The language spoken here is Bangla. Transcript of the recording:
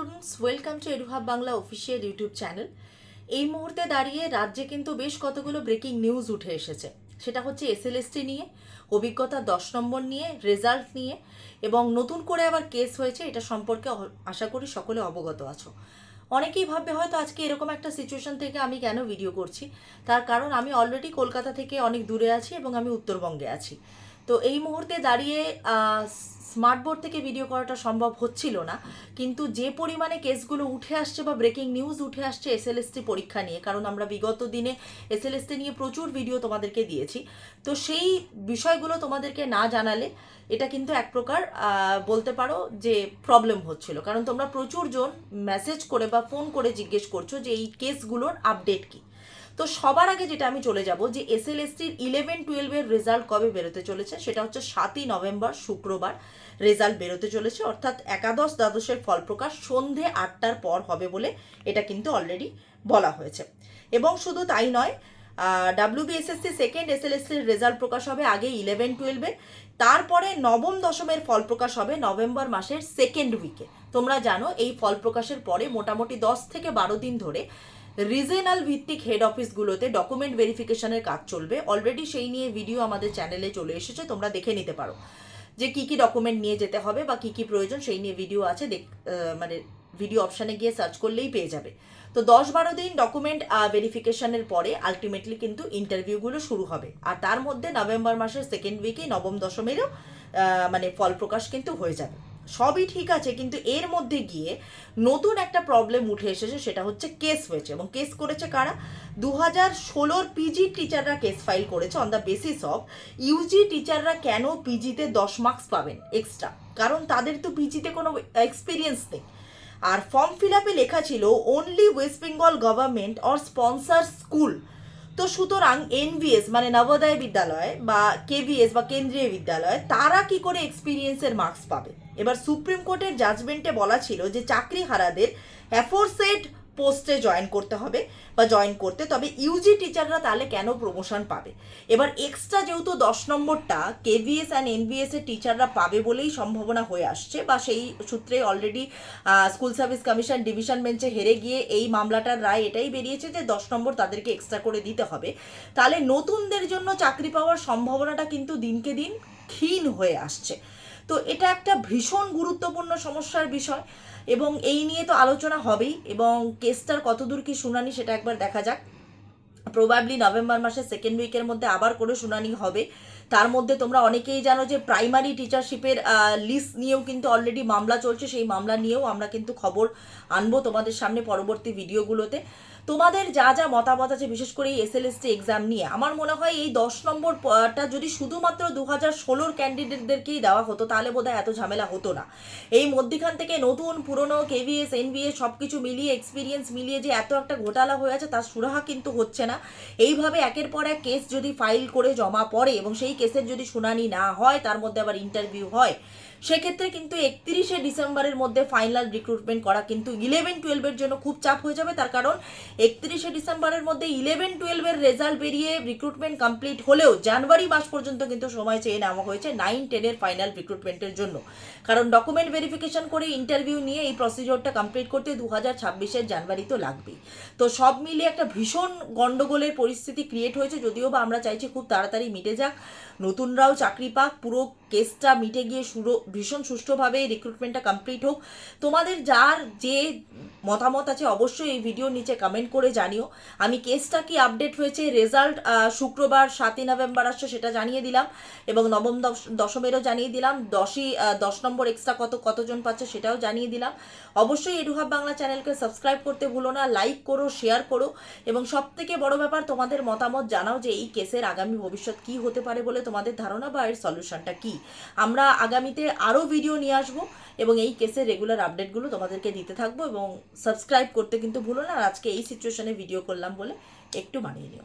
Students welcome to Eduhub Bangla official YouTube channel এই মুহূর্তে দাঁড়িয়ে রাজ্যে কিন্তু বেশ কতগুলো ব্রেকিং নিউজ উঠে এসেছে। সেটা হচ্ছে এসএলএসটি নিয়ে, অভিজ্ঞতা দশ নম্বর নিয়ে রেজাল্ট নিয়ে এবং নতুন করে আবার কেস হয়েছে, এটা সম্পর্কে আশা করি সকলে অবগত আছো। অনেকেই ভাববে হয়তো আজকে এরকম একটা সিচুয়েশন থেকে আমি কেন ভিডিও করছি? তার কারণ আমি অলরেডি কলকাতা থেকে অনেক দূরে আছি এবং আমি উত্তরবঙ্গে আছি। তো এই মুহূর্তে দাঁড়িয়ে স্মার্ট বোর্ড থেকে ভিডিও করাটা সম্ভব হচ্ছিল না। কিন্তু যে পরিমাণে কেসগুলো উঠে আসছে বা ব্রেকিং নিউজ উঠে আসছে এসএলএসটি পরীক্ষা নিয়ে, কারণ আমরা বিগত দিনে এসএলএসটি নিয়ে প্রচুর ভিডিও তোমাদেরকে দিয়েছি। তো সেই বিষয়গুলো তোমাদেরকে না জানালে এটা কিন্তু এক প্রকার বলতে পারো যে প্রবলেম হচ্ছিল। কারণ তোমরা প্রচুর জন মেসেজ করে বা ফোন করে জিজ্ঞেস করছ যে এই কেসগুলোর আপডেট কি। তো সবার আগে যেটা আমি চলে যাব যে এস এল এস এসটির ইলেভেন টুয়েলভের রেজাল্ট কবে বেরোতে চলেছে, সেটা হচ্ছে সাতই নভেম্বর, শুক্রবার রেজাল্ট বেরোতে চলেছে। অর্থাৎ একাদশ দ্বাদশের ফলপ্রকাশ সন্ধে আটটার পর হবে বলে এটা কিন্তু অলরেডি বলা হয়েছে। এবং শুধু তাই নয় ডাব্লিউবিএসএসসি সেকেন্ড এসএলএসসির রেজাল্ট প্রকাশ হবে আগে ইলেভেন টুয়েলভে তারপরে নবম দশমের ফল প্রকাশ হবে নভেম্বর মাসের সেকেন্ড উইকে তোমরা জানো এই ফল প্রকাশের পরে মোটামুটি দশ থেকে বারো দিন ধরে রিজনাল ভিত্তিক হেড অফিসগুলোতে ডকুমেন্ট ভেরিফিকেশনের কাজ চলবে। অলরেডি সেই নিয়ে ভিডিও আমাদের চ্যানেলে চলে এসেছে, তোমরা দেখে নিতে পারো। যে কি কি ডকুমেন্ট নিয়ে যেতে হবে বা কি কি প্রয়োজন, সেই নিয়ে ভিডিও আছে, দেখ মানে ভিডিও অপশানে গিয়ে সার্চ করলেই পেয়ে যাবে। তো দশ বারো দিন ডকুমেন্ট ভেরিফিকেশনের পরে আলটিমেটলি কিন্তু ইন্টারভিউগুলো শুরু হবে। আর তার মধ্যে নভেম্বর মাসের সেকেন্ড উইকে নবম দশমেরও মানে ফল প্রকাশ কিন্তু হয়ে যাবে। সবই ঠিক আছে, কিন্তু এর মধ্যে গিয়ে নতুন একটা প্রবলেম উঠে এসেছে, সেটা হচ্ছে কেস হয়েছে। এবং কেস করেছে কারা? দু হাজার ষোলোর পিজি টিচাররা কেস ফাইল করেছে on the basis of U G টিচাররা কেন পিজিতে দশ মার্কস পাবেন এক্সট্রা কারণ তাদের তো পিজিতে কোনো এক্সপিরিয়েন্স নেই। আর ফর্ম ফিল আপে লেখা ছিল only West Bengal government or sponsor school তো সুতরাং এনভিএস মানে নবোদয় বিদ্যালয় বা কেভিএস বা কেন্দ্রীয় বিদ্যালয়, তারা কি করে এক্সপিরিয়েন্সের মার্কস পাবে? এবার সুপ্রিম কোর্টের জাজমেন্টে বলা ছিল যে চাকরি হারাদের অ্যাফোরসেড পোস্টে জয়েন করতে হবে বা জয়েন করতে। তবে ইউজি টিচাররা তাহলে কেন প্রমোশন পাবে? এবার এক্সট্রা যেহেতু দশ নম্বরটা কেভিএস অ্যান্ড এনভিএস এর টিচাররা পাবে বলেই সম্ভাবনা হয়ে আসছে বা সেই সূত্রে already school service commission division বেঞ্চে হেরে গিয়ে এই মামলাটার রায় এটাই বেরিয়েছে যে দশ নম্বর তাদেরকে এক্সট্রা করে দিতে হবে। তাহলে নতুনদের জন্য চাকরি পাওয়ার সম্ভাবনাটা কিন্তু দিনকে দিন ক্ষীণ হয়ে আসছে। তো এটা একটা ভীষণ গুরুত্বপূর্ণ সমস্যার বিষয় এবং এই নিয়ে তো আলোচনা হবেই এবং কেসটার কতদূর কি শুনানি সেটা একবার দেখা যাক। প্রবাবলি নভেম্বর মাসের সেকেন্ড উইকের মধ্যে আবার করে শুনানি হবে। তার মধ্যে তোমরা অনেকেই জানো যে প্রাইমারি টিচারশিপের লিস্ট নিয়েও কিন্তু অলরেডি মামলা চলছে। সেই মামলা নিয়েও আমরা কিন্তু খবর আনব তোমাদের সামনে পরবর্তী ভিডিওগুলোতে তোমাদের যা যা মতামত আছে, বিশেষ করে এই এস এসএলএসটি এক্সাম নিয়ে, আমার মনে হয় এই দশ নম্বরটা যদি শুধুমাত্র দু হাজার ষোলোর ক্যান্ডিডেটদেরকেই দেওয়া হতো, তাহলে বোধহয় এত ঝামেলা হতো না। এই মধ্যিখান থেকে নতুন, পুরনো কেভিএস এনভিএস সব কিছু মিলিয়ে এক্সপিরিয়েন্স মিলিয়ে যে এত একটা ঘোটালা হয়ে আছে, তার সুরাহা কিন্তু হচ্ছে না। এইভাবে একের পর এক কেস যদি ফাইল করে জমা পড়ে এবং সেই কেসের যদি শুনানি না হয়, তার মধ্যে আবার ইন্টারভিউ হয় সেক্ষেত্রে কিন্তু একত্রিশে ডিসেম্বরের মধ্যে ফাইনাল রিক্রুটমেন্ট করা কিন্তু ইলেভেন টুয়েলভের জন্য খুব চাপ হয়ে যাবে। তার কারণ একত্রিশে ডিসেম্বরের মধ্যে ইলেভেন টুয়েলভের রেজাল্ট বেরিয়ে রিক্রুটমেন্ট কমপ্লিট হলেও জানুয়ারি মাস পর্যন্ত কিন্তু সময় চেয়ে নেওয়া হয়েছে নাইন টেনের ফাইনাল রিক্রুটমেন্টের জন্য। কারণ ডকুমেন্ট ভেরিফিকেশন করে ইন্টারভিউ নিয়ে এই প্রসিডিওরটা কমপ্লিট করতে দু হাজার ছাব্বিশের জানুয়ারি তো লাগবেই। তো সব মিলিয়ে একটা ভীষণ গন্ডগোলের পরিস্থিতি ক্রিয়েট হয়েছে, যদিও বা আমরা চাইছি খুব তাড়াতাড়ি মিটে যাক। নতুনরাও চাকরি পাক, পুরো কেসটা মিটে গিয়ে সুরো ভীষণ সুষ্ঠুভাবে এই রিক্রুটমেন্টটা কমপ্লিট হোক। তোমাদের যার যে মতামত আছে, অবশ্যই এই ভিডিওর নিচে কমেন্ট করে জানিও। আমি কেসটা কি আপডেট হয়েছে রেজাল্ট শুক্রবার সাতই নভেম্বর আসছে সেটা জানিয়ে দিলাম এবং নবম দশ- দশমেরও জানিয়ে দিলাম। দশই দশ নম্বর এক্সট্রা কত, কতজন পাচ্ছে সেটাও জানিয়ে দিলাম। অবশ্যই এডুহাব বাংলা চ্যানেলকে সাবস্ক্রাইব করতে ভুলো না লাইক করো শেয়ার করো এবং সব থেকে বড় ব্যাপার, তোমাদের মতামত জানাও যে এই কেসের আগামী ভবিষ্যৎ কি হতে পারে বলে তোমাদের ধারণা বা এর সলিউশনটা কি? আমরা আগামীতে আরও ভিডিও নিয়ে আসব এবং এই কেসের রেগুলার আপডেটগুলো তোমাদেরকে দিতে থাকব এবং সাবস্ক্রাইব করতে কিন্তু ভুলো না। আর আজকে এই সিচুয়েশনে ভিডিও করলাম বলে একটু মানিয়ে নিও।